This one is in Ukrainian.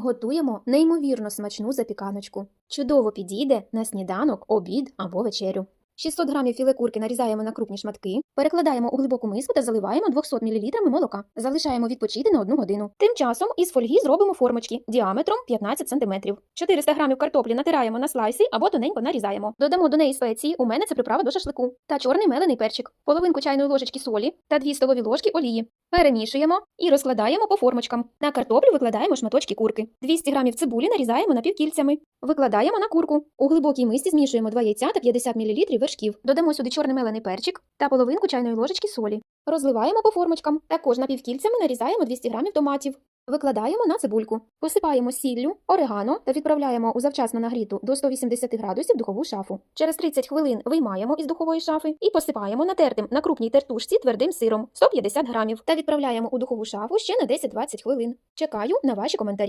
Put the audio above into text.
Готуємо неймовірно смачну запіканочку. Чудово підійде на сніданок, обід або вечерю. 600 грамів філе курки нарізаємо на крупні шматки, перекладаємо у глибоку миску та заливаємо 200 мл молока. Залишаємо відпочити на 1 годину. Тим часом із фольги зробимо формочки діаметром 15 см. 400 грамів картоплі натираємо на слайси або тоненько нарізаємо. Додамо до неї спеції, у мене це приправа до шашлику, та чорний мелений перчик, половинку чайної ложечки солі та 2 столові ложки олії. Перемішуємо і розкладаємо по формочкам. На картоплю викладаємо шматочки курки. 200 грамів цибулі нарізаємо напівкільцями. Викладаємо на курку. У глибокій мисці змішуємо 2 яйця та 50 мл вершків. Додамо сюди чорний мелений перчик та половинку чайної ложечки солі. Розливаємо по формочкам. Також напівкільцями нарізаємо 200 грамів томатів. Викладаємо на цибульку, посипаємо сіллю, орегано та відправляємо у завчасно нагріту до 180 градусів духову шафу. Через 30 хвилин виймаємо із духової шафи і посипаємо натертим на крупній тертушці твердим сиром 150 грамів та відправляємо у духову шафу ще на 10-20 хвилин. Чекаю на ваші коментарі.